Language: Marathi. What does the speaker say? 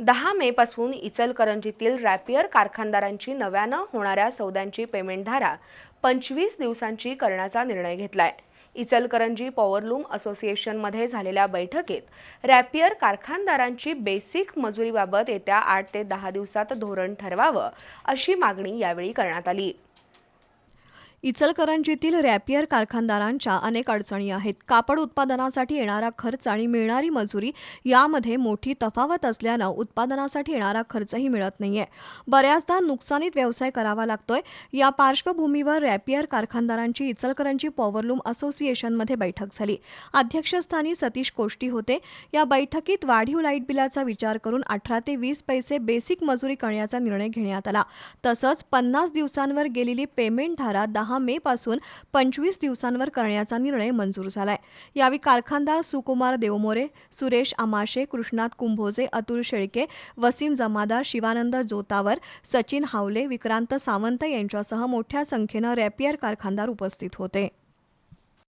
दहा मे पासून इचलकरंजीतील रॅपियर कारखानदारांची नव्यानं होणाऱ्या सौद्यांची पेमेंट धारा पंचवीस दिवसांची करण्याचा निर्णय घेतलाय. इचलकरंजी पॉवरलूम असोसिएशनमध्ये झालेल्या बैठकीत रॅपियर कारखानदारांची बेसिक मजुरीबाबत येत्या आठ ते दहा दिवसात धोरण ठरवावं अशी मागणी यावेळी करण्यात आली. इचलकरंजीतील रॅपियर कारखानदारांच्या अनेक अडचणी आहेत. कापड उत्पादनासाठी येणारा खर्च आणि मिळणारी मजुरी यामध्ये मोठी तफावत असल्यानं उत्पादनासाठी येणारा खर्चही मिळत नाहीये. बऱ्याचदा नुकसानीत व्यवसाय करावा लागतोय. या पार्श्वभूमीवर रॅपियर कारखानदारांची इचलकरंजी पॉवरलूम असोसिएशनमध्ये बैठक झाली. अध्यक्षस्थानी सतीश कोष्टी होते. या बैठकीत वाढीव लाइट बिलाचा विचार करून अठरा ते वीस पैसे बेसिक मजुरी करण्याचा निर्णय घेण्यात आला. तसंच पन्नास दिवसांवर गेलेली पेमेंट धारा दहा मे पासून पंचवीस दिवसांवर करण्याचा निर्णय मंजूर झालाय. यावेळी कारखानदार सुकुमार देवमोरे सुरेश आमाशे कृष्णात कुंभोजे अतुल शेळके वसीम जमादार शिवानंद जोतावर सचिन हावले विक्रांत सावंत यांच्यासह मोठ्या संख्येनं रॅपियर कारखानदार उपस्थित होते.